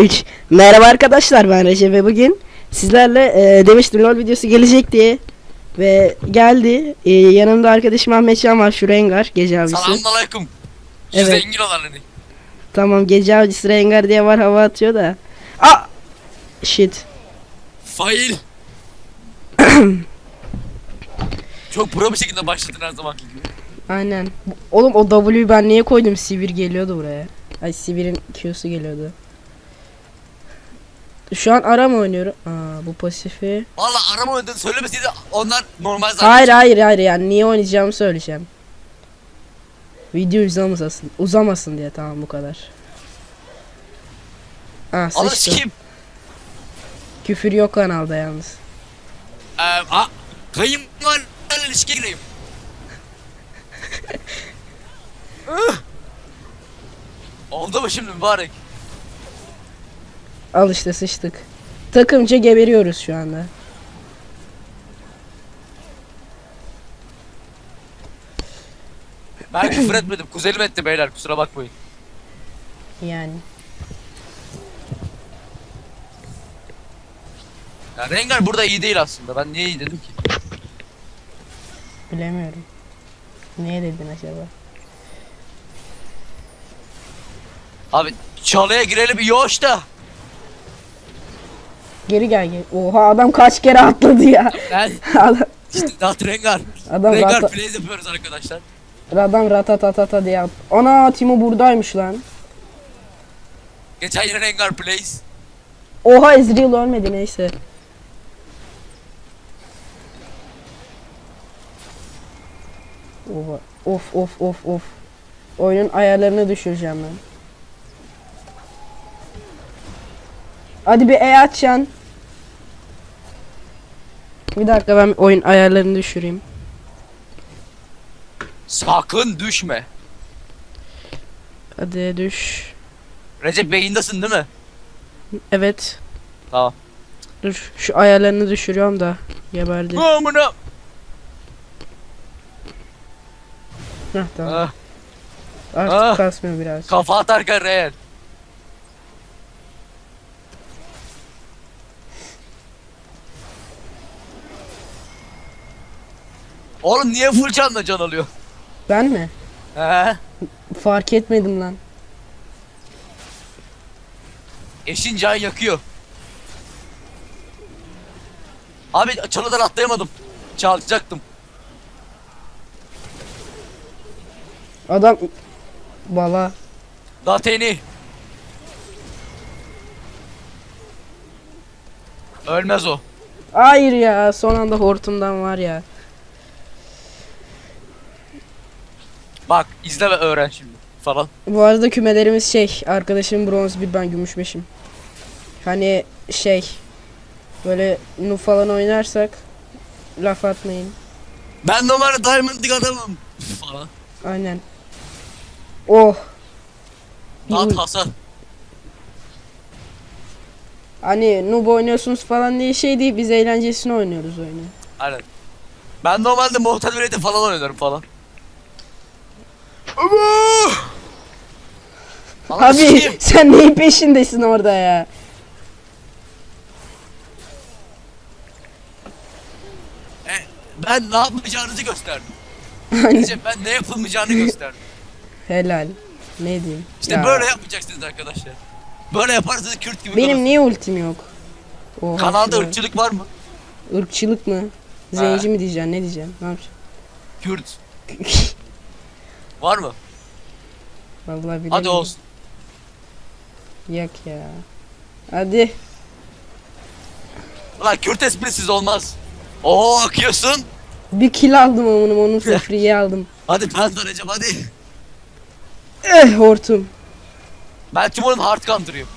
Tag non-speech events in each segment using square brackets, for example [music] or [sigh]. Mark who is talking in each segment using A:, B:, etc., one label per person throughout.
A: 3 Merhaba arkadaşlar ben Recep ve bugün sizlerle e, demiştim LoL videosu gelecek diye ve geldi. E, yanımda arkadaşım Ahmet Can var şu Rengar gece avcısı.
B: Selamünaleyküm.
A: Evet.
B: zengin olan hani.
A: Tamam gece avcısı Rengar diye var hava atıyor da. Aa! Shit.
B: Fail. Çok pro bir şekilde başladın her zamanki gibi.
A: Aynen. Oğlum o W'yu ben niye koydum? Sivir geliyordu buraya. Ay Sivir'in Q'su geliyordu. Şu an ara mı oynuyorum? Aa bu pasifi.
B: Valla arama oynadığını söylemeseydi onlar normal zaten.
A: Hayır hayır hayır yani niye oynayacağımı söyleyeceğim. Video uzamasın. Uzamasın diye tamam bu kadar. Ah
B: Alın
A: sıçtı.
B: sikeyim.
A: Küfür yok kanalda yalnız.
B: Ee, a, var. ilişkiye gireyim. [laughs] Oldu mu şimdi mübarek?
A: Al işte sıçtık. Takımca geberiyoruz şu anda.
B: Ben küfür etmedim. Kuzenim etti beyler kusura bakmayın.
A: Yani.
B: Ya Rengar burada iyi değil aslında. Ben niye iyi dedim ki?
A: Bilemiyorum. Niye dedin acaba?
B: Abi çalıya girelim iyi hoş da.
A: Geri gel gel. Oha adam kaç kere atladı ya.
B: Ben [laughs]
A: adam,
B: işte Rengar.
A: adam,
B: Rengar
A: rata,
B: plays yapıyoruz arkadaşlar.
A: adam ratatatata diye at. Ana Timo buradaymış lan.
B: Geçen yine Rengar plays.
A: Oha Ezreal ölmedi neyse. Oha. Of of of of. Oyunun ayarlarını düşüreceğim ben. Hadi bir E açacaksın. Bir dakika ben oyun ayarlarını düşüreyim.
B: Sakın düşme.
A: Hadi düş.
B: Recep yayındasın değil mi?
A: Evet.
B: Tamam.
A: Dur şu ayarlarını düşürüyorum da. Geberdi.
B: Amına.
A: Heh, tamam.
B: Ah,
A: Artık
B: ah.
A: kasmıyor biraz.
B: kafa atarken real. Oğlum niye full canla can alıyor?
A: Ben mi?
B: He?
A: Fark etmedim lan.
B: Eşin can yakıyor. Abi çalıdan atlayamadım. Çalacaktım.
A: Adam bala
B: Dateni. Ölmez o.
A: Hayır ya son anda hortumdan var ya.
B: Bak izle ve öğren şimdi falan.
A: Bu arada kümelerimiz şey arkadaşım bronz bir ben gümüş beşim. Hani şey böyle nu falan oynarsak laf atmayın.
B: Ben normalde Diamond'lık adamım. falan.
A: Aynen. Oh.
B: Dağıt Hasan.
A: hani noob oynuyorsunuz falan diye şey değil biz eğlencesine oynuyoruz oyunu.
B: Aynen. Ben normalde Mortal Raid'e falan oynarım falan.
A: Abi
B: sikeyim.
A: sen neyin peşindesin orada ya?
B: E, ben ne yapmayacağınızı gösterdim. Recep ben ne yapılmayacağını gösterdim. [laughs]
A: helal. Ne diyeyim?
B: İşte
A: Ya,
B: böyle yapmayacaksınız arkadaşlar. Böyle yaparsanız Kürt gibi
A: Benim
B: kalırsınız.
A: niye ultim yok? Oha,
B: Kanalda
A: şuraya.
B: ırkçılık var mı?
A: Irkçılık mı? Zenci mi diyeceksin? Ne diyeceksin? Ne yapacaksın?
B: Kürt. [laughs] Var mı?
A: Vallahi bilemiyorum.
B: Hadi olsun.
A: Yok ya. Hadi.
B: Ulan Kürt esprisiz olmaz. Oo akıyorsun.
A: Bir kill aldım onun onun free [laughs] aldım.
B: Hadi ben Recep hadi.
A: Eh hortum.
B: Ben Timo'nun hard counter'ıyım.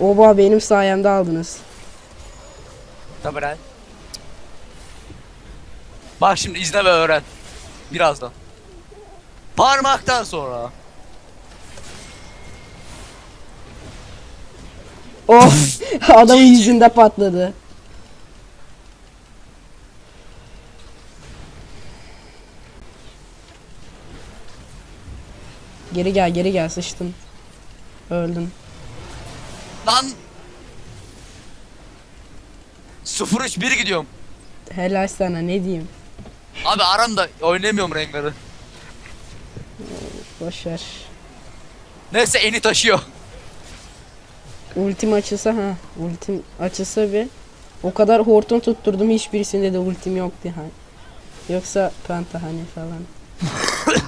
A: Oba benim sayemde aldınız.
B: Tabii lan. Bak şimdi izle ve öğren. Birazdan. Parmaktan sonra.
A: Oh [laughs] adamın yüzünde patladı. Geri gel geri gel sıçtın. Öldün.
B: Lan 0-3-1 gidiyorum.
A: Helal sana ne diyeyim.
B: Abi aramda oynayamıyorum Rengar'ı.
A: Boşver.
B: Neyse eni taşıyor.
A: Ultim açılsa ha. Ultim açılsa bir. O kadar hortum tutturdum hiçbirisinde de ultim yoktu ha. Yoksa penta hani falan. [laughs]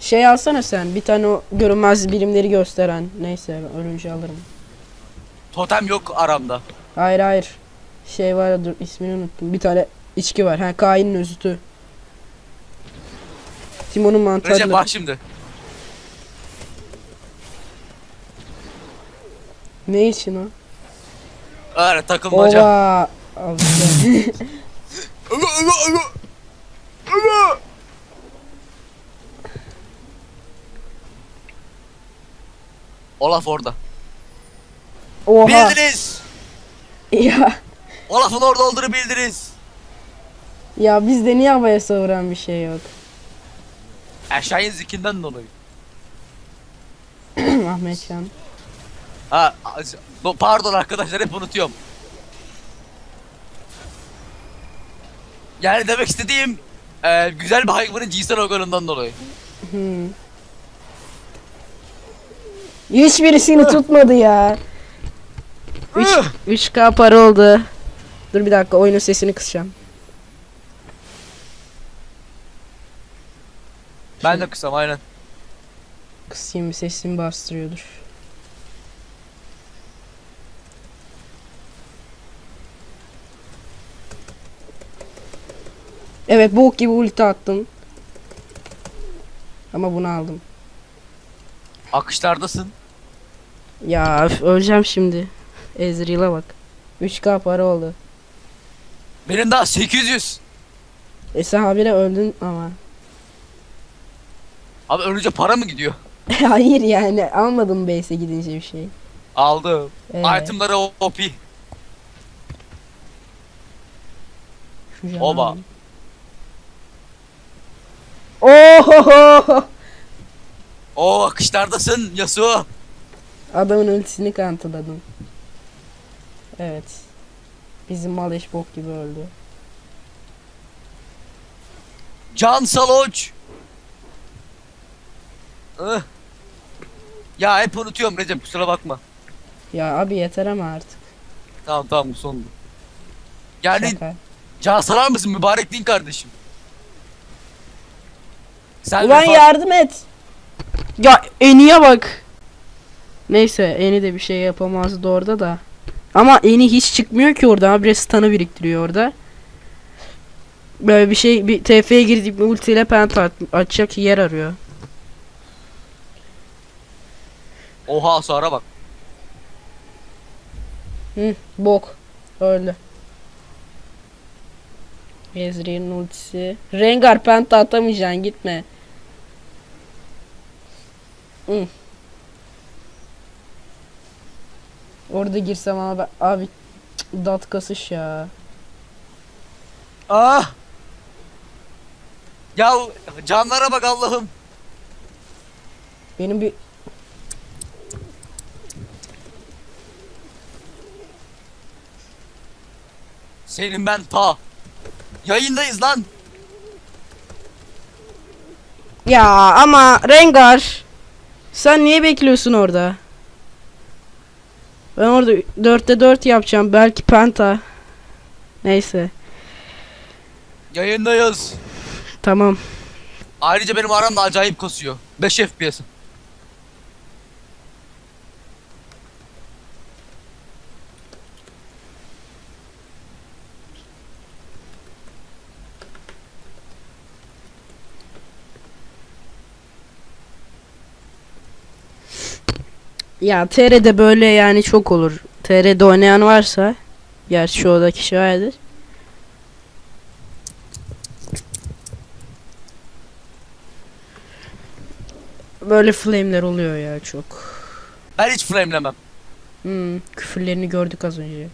A: şey alsana sen bir tane o görünmez birimleri gösteren. Neyse ölünce alırım.
B: Totem yok aramda.
A: Hayır hayır. Şey var ya, dur ismini unuttum. Bir tane içki var. Ha Kain'in özütü. Timon'un
B: Recep
A: mantarını.
B: bak şimdi.
A: Ne için o?
B: Öyle takılmaca.
A: Ova. Al işte.
B: Olaf orada.
A: Oha.
B: Bildiniz.
A: Ya.
B: Olaf'ın orada olduğunu bildiniz.
A: Ya bizde niye havaya savuran bir şey yok?
B: Aşağıya zikinden dolayı. [clears throat]
A: Ahmetcan.
B: Ha, pardon arkadaşlar hep unutuyorum. Yani demek istediğim e, güzel bir hayvanın cinsel organından dolayı.
A: Hmm. Hiçbirisini tutmadı ya. 3
B: Üh!
A: 3K para oldu. Dur bir dakika oyunun sesini kısacağım.
B: Ben de kısam aynen.
A: Kısayım bir sesimi bastırıyordur. Evet bok gibi ulti attım. Ama bunu aldım.
B: Akışlardasın.
A: Ya öleceğim şimdi. Ezreal'a bak. 3K para oldu.
B: Benim daha 800.
A: E sen habire öldün ama.
B: Abi önce para mı gidiyor? [laughs]
A: Hayır yani almadım base'e gidince bir şey.
B: Aldım.
A: Evet.
B: Itemları OP.
A: Şu
B: Oba.
A: Ohoho!
B: O akışlardasın Yasuo.
A: Adamın ultisini kanıtladım. Evet. Bizim mal eş bok gibi öldü.
B: Can Saloç. Ih. Ya hep unutuyorum Recep kusura bakma.
A: Ya abi yeter ama artık.
B: Tamam tamam bu sondu. Yani
A: Şaka.
B: can salar mısın mübarek din kardeşim? Sen
A: Ulan yardım et. Ya Eni'ye bak. Neyse Eni de bir şey yapamazdı orada da. Ama Eni hiç çıkmıyor ki orada. Habire stun'ı biriktiriyor orada. Böyle bir şey bir TF'ye girdik mi ultiyle penta at- açacak yer arıyor.
B: Oha sonra bak.
A: Hı, bok. Öldü. Ezreal'in ultisi. Rengar penta atamayacaksın gitme. Hı. Orada girsem abi, abi dat kasış ya.
B: Ah! Ya canlara bak Allah'ım.
A: Benim bir
B: Senin ben ta. Yayındayız lan.
A: ya ama Rengar sen niye bekliyorsun orada? Ben orada 4'te 4 yapacağım belki penta. Neyse
B: Yayındayız.
A: tamam.
B: Ayrıca benim aram da acayip kasıyor. 5 FPS.
A: Ya TR'de böyle yani çok olur. TR'de oynayan varsa gerçi çoğu kişi vardır. Böyle flame'ler oluyor ya çok.
B: Ben hiç flamelemem.
A: Hmm, küfürlerini gördük az önce.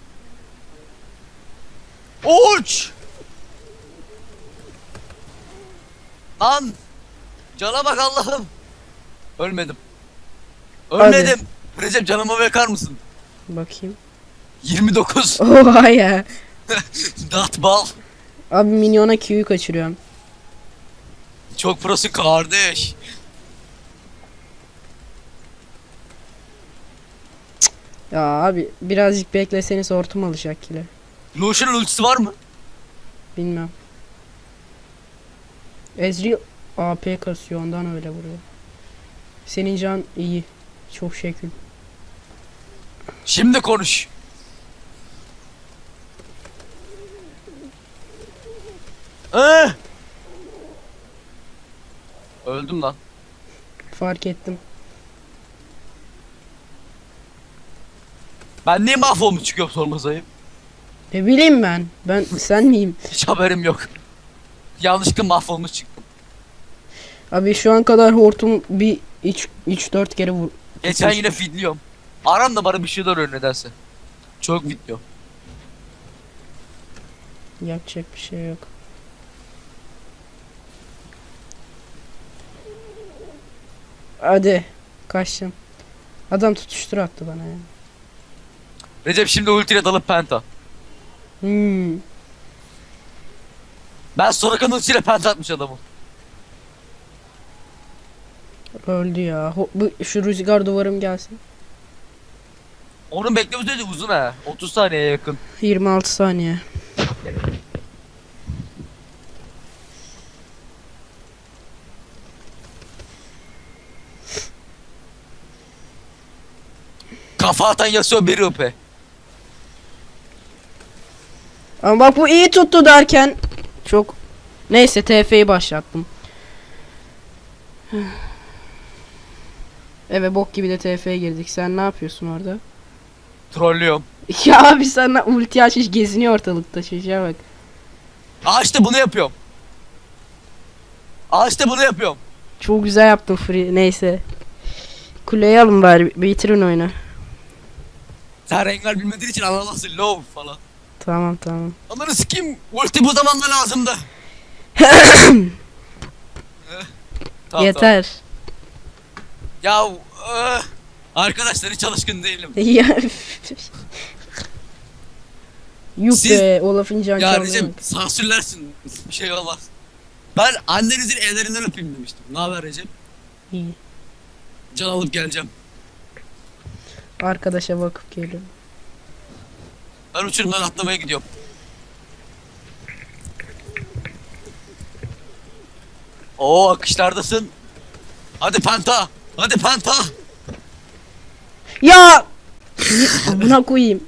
B: Uç! Lan! Cana bak Allah'ım. Ölmedim. Ölmedim. Recep canıma bakar mısın?
A: Bakayım.
B: 29. [laughs]
A: Oha ya.
B: Dat bal.
A: Abi minyona Q'yu kaçırıyorum.
B: Çok prosu kardeş.
A: Ya abi birazcık bekleseniz hortum alacak kile.
B: Lucian'ın ultisi var mı?
A: Bilmem. Ezreal AP kasıyor ondan öyle vuruyor. Senin can iyi. Çok şekil.
B: Şimdi konuş. Ee? Öldüm lan.
A: Fark ettim.
B: Ben niye mahvolmuş çıkıyorum sorma ayıp.
A: Ne bileyim ben. Ben [laughs] sen miyim?
B: Hiç haberim yok. Yanlışlıkla mahvolmuş çıktım.
A: Abi şu an kadar hortum bir 3 3 4 kere vur.
B: Geçen yine fidliyorum. Aram da bana bir şeyler öğren nedense. Çok fidliyor.
A: Yapacak bir şey yok. Hadi. Kaçtım. Adam tutuştur attı bana ya.
B: Recep şimdi ultiyle dalıp penta.
A: Hmm.
B: Ben Soraka'nın ultiyle penta atmış adamı.
A: Öldü ya. Ho- bu şu rüzgar duvarım gelsin.
B: Onun bekleme süreci uzun ha. 30 saniyeye yakın.
A: 26 saniye.
B: Kafa atan Yasuo bir rupe.
A: Ama bak bu iyi tuttu derken çok neyse TF'yi başlattım. Evet bok gibi de TF'ye girdik. Sen ne yapıyorsun orada?
B: Trollüyorum. [laughs]
A: Ya abi sana ulti açmış geziniyor ortalıkta çocuğa bak.
B: Aa işte bunu yapıyorum. Aa işte bunu yapıyorum.
A: Çok güzel yaptın free. Neyse. Kuleyi alın bari bitirin oyunu.
B: Sen Rengar bilmediğin için anlamazsın low falan.
A: Tamam tamam.
B: Onları sikeyim. Ulti bu zamanda lazımdı. [laughs] Eh, tamam,
A: Yeter.
B: Tamam. Ya eh, arkadaşlar hiç alışkın değilim. [laughs]
A: Ya. Yuh
B: Siz-
A: be Olaf'ın can
B: Ya Recep sansürlersin. Bir şey olmaz. Ben annenizin ellerinden öpeyim demiştim. Ne haber Recep?
A: İyi.
B: Can alıp geleceğim.
A: Arkadaşa bakıp geliyorum.
B: Ben uçurumdan atlamaya gidiyorum. Oo akışlardasın. Hadi penta. Hadi penta.
A: Ya! [laughs] Buna koyayım.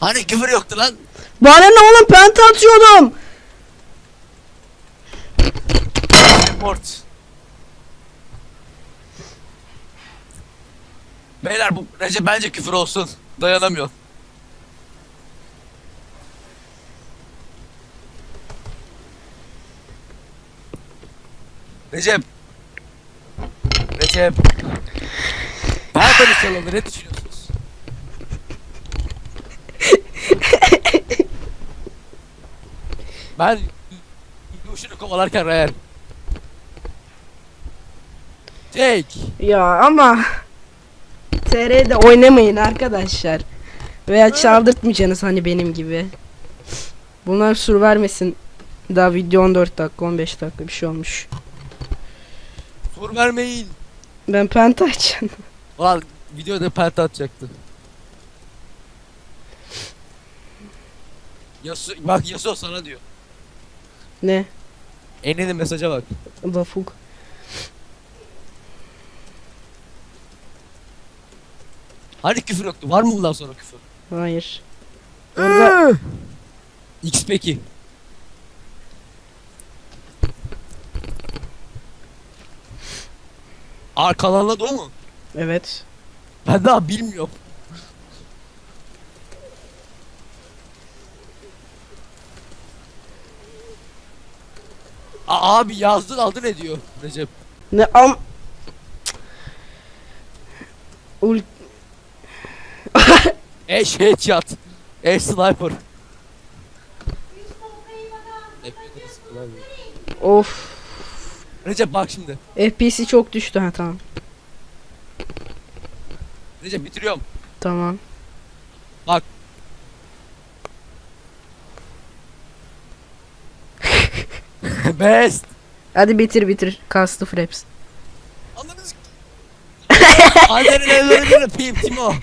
B: Hani küfür yoktu lan.
A: Bana ne oğlum penta atıyordum.
B: Report. Beyler bu Recep bence küfür olsun. Dayanamıyor. Recep. Recep. Pardon çalındı ne düşünüyorsunuz? ben Yuşunu kovalarken Real. Take.
A: Ya ama TR'de oynamayın arkadaşlar. Veya çaldırtmayacaksınız hani benim gibi. Bunlar sur vermesin. Daha video 14 dakika 15 dakika bir şey olmuş.
B: Tur vermeyin.
A: Ben penta açacağım. [laughs]
B: Ulan videoda penta atacaktı. Yasu bak Yasuo sana diyor.
A: ne?
B: Eninin mesaja bak.
A: Bafuk.
B: Hani küfür yoktu? Var mı bundan sonra küfür?
A: Hayır. Orada
B: X peki. Arkalarla o mu?
A: evet.
B: Ben daha bilmiyorum. A abi yazdın adı ne diyor Recep?
A: Ne am Ul [laughs]
B: Eş headshot. Eş sniper.
A: of
B: Recep bak şimdi.
A: FPS'i çok düştü ha tamam.
B: Recep bitiriyorum.
A: Tamam. [laughs]
B: Best.
A: Hadi bitir bitir. Kastı Fraps.
B: Anladınız ki. Annenin ellerini öpeyim Timo.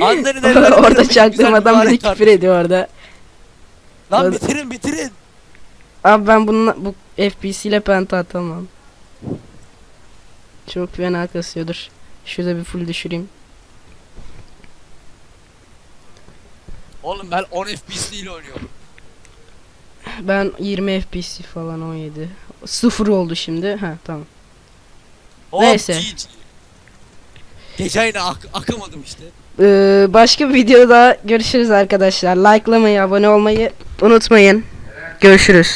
B: Annenin ellerini
A: orada
B: güzel
A: beni
B: mübarek
A: küfür ediyor orada.
B: Lan bitirin bitirin.
A: Abi ben bununla bu FPS ile penta atamam. Çok fena kasıyordur. Şurada bir full düşüreyim.
B: Oğlum ben 10 FPS ile oynuyorum. [laughs]
A: Ben 20 FPS falan 17. Sıfır oldu şimdi. Ha tamam.
B: Hop,
A: Neyse.
B: GG. Geçen yine ak- akamadım işte.
A: Ee, başka bir videoda görüşürüz arkadaşlar. Likelamayı, abone olmayı unutmayın. Görüşürüz.